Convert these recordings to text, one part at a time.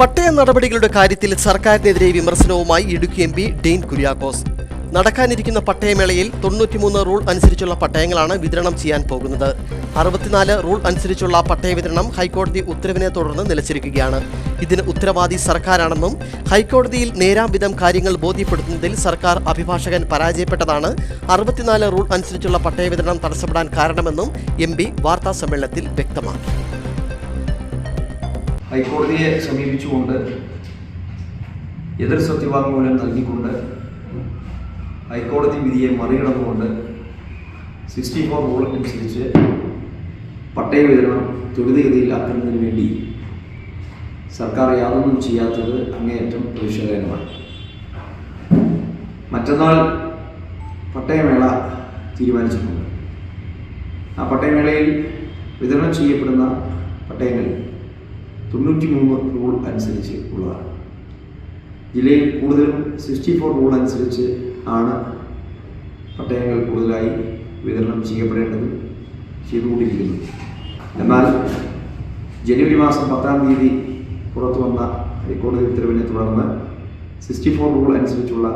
പട്ടയ നടപടികളുടെ കാര്യത്തിൽ സർക്കാരിനെതിരെ വിമർശനവുമായി ഇടുക്കി എം പി ഡെയിൻ കുര്യാക്കോസ്. നടക്കാനിരിക്കുന്ന പട്ടയമേളയിൽ തൊണ്ണൂറ്റിമൂന്ന് റൂൾ അനുസരിച്ചുള്ള പട്ടയങ്ങളാണ് വിതരണം ചെയ്യാൻ പോകുന്നത്. അറുപത്തിനാല് റൂൾ അനുസരിച്ചുള്ള പട്ടയ വിതരണം ഹൈക്കോടതി ഉത്തരവിനെ തുടർന്ന് നിലച്ചിരിക്കുകയാണ്. ഇതിന് ഉത്തരവാദി സർക്കാരാണെന്നും ഹൈക്കോടതിയിൽ നേരാം വിധം കാര്യങ്ങൾ ബോധ്യപ്പെടുത്തുന്നതിൽ സർക്കാർ അഭിഭാഷകൻ പരാജയപ്പെട്ടതാണ് അറുപത്തിനാല് റൂൾ അനുസരിച്ചുള്ള പട്ടയ വിതരണം തടസ്സപ്പെടാൻ കാരണമെന്നും എം പി വാർത്താ സമ്മേളനത്തിൽ വ്യക്തമാക്കി. ഹൈക്കോടതിയെ സമീപിച്ചുകൊണ്ട് എതിർ സത്യവാങ്മൂലം നൽകിക്കൊണ്ട് ഹൈക്കോടതി വിധിയെ മറികടന്നുകൊണ്ട് സിക്സ്റ്റി ഫോർ റൂളിനനുസരിച്ച് പട്ടയ വിതരണം ത്വരിതഗതിയിലാക്കുന്നതിന് വേണ്ടി സർക്കാർ യാതൊന്നും ചെയ്യാത്തത് അങ്ങേയറ്റം പ്രതിഷേധകരമാണ് മറ്റന്നാൾ പട്ടയമേള തീരുമാനിച്ചിട്ടുണ്ട്. ആ പട്ടയമേളയിൽ വിതരണം ചെയ്യപ്പെടുന്ന പട്ടയങ്ങൾ തൊണ്ണൂറ്റി മൂന്ന് റൂൾ അനുസരിച്ച് ഉള്ളതാണ്. ജില്ലയിൽ കൂടുതലും സിക്സ്റ്റി ഫോർ റൂൾ അനുസരിച്ച് ആണ് പട്ടയങ്ങൾ കൂടുതലായി വിതരണം ചെയ്യപ്പെടേണ്ടത് ചെയ്തുകൊണ്ടിരിക്കുന്നത്. എന്നാൽ ജനുവരി മാസം പത്താം തീയതി പുറത്തു വന്ന ഹൈക്കോടതി ഉത്തരവിനെ തുടർന്ന് സിക്സ്റ്റി ഫോർ റൂൾ അനുസരിച്ചുള്ള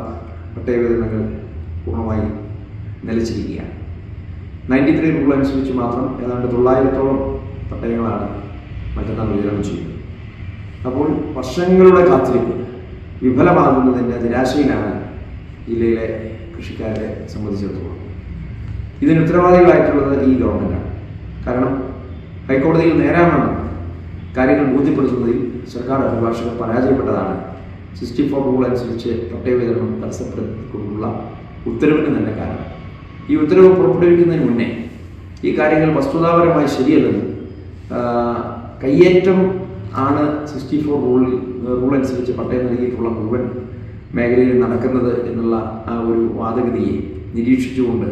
പട്ടയ വിതരണങ്ങൾ പൂർണമായി നിലച്ചിരിക്കുകയാണ്. നയന്റി ത്രീ റൂൾ അനുസരിച്ച് മാത്രം ഏതാണ്ട് തൊള്ളായിരത്തോളം പട്ടയങ്ങളാണ് മറ്റന്നാൾ വിതരണം ചെയ്യുന്നു അപ്പോൾ വർഷങ്ങളുടെ കാത്തിരിപ്പ് വിഫലമാകുന്നതിന്റെ നിരാശയിലാണ് ജില്ലയിലെ കൃഷിക്കാരെ സംബന്ധിച്ചിടത്തോളം. ഇതിന് ഉത്തരവാദികളായിട്ടുള്ളത് ഈ ഗവൺമെന്റാണ് കാരണം ഹൈക്കോടതിയിൽ നേരാമെന്ന് കാര്യങ്ങൾ ബോധ്യപ്പെടുത്തുന്നതിൽ സർക്കാർ അഭിഭാഷകർ പരാജയപ്പെട്ടതാണ്. സിക്സ്റ്റി ഫോർ റൂൾ അനുസരിച്ച് പട്ടയ വിതരണം തടസ്സപ്പെടുത്തിക്കൊണ്ടുള്ള ഉത്തരവിന് തന്നെ കാരണം. ഈ ഉത്തരവ് പുറപ്പെടുവിക്കുന്നതിന് മുന്നേ ഈ കാര്യങ്ങൾ വസ്തുതാപരമായി ശരിയല്ലെന്ന് കയ്യേറ്റം ആണ് സിക്സ്റ്റി ഫോർ റൂളിൽ റൂൾ അനുസരിച്ച് പട്ടയം നൽകിയിട്ടുള്ള മുഴുവൻ മേഖലയിൽ നടക്കുന്നത് എന്നുള്ള ആ ഒരു വാദഗതിയെ നിരീക്ഷിച്ചുകൊണ്ട്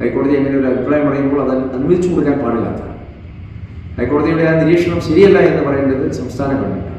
ഹൈക്കോടതി അങ്ങനെ ഒരു അഭിപ്രായം പറയുമ്പോൾ അത് അനുവദിച്ചു കൊടുക്കാൻ പാടില്ലാത്ത ഹൈക്കോടതിയുടെ ആ നിരീക്ഷണം ശരിയല്ല എന്ന് പറയേണ്ടത് സംസ്ഥാന ഗവൺമെന്റ്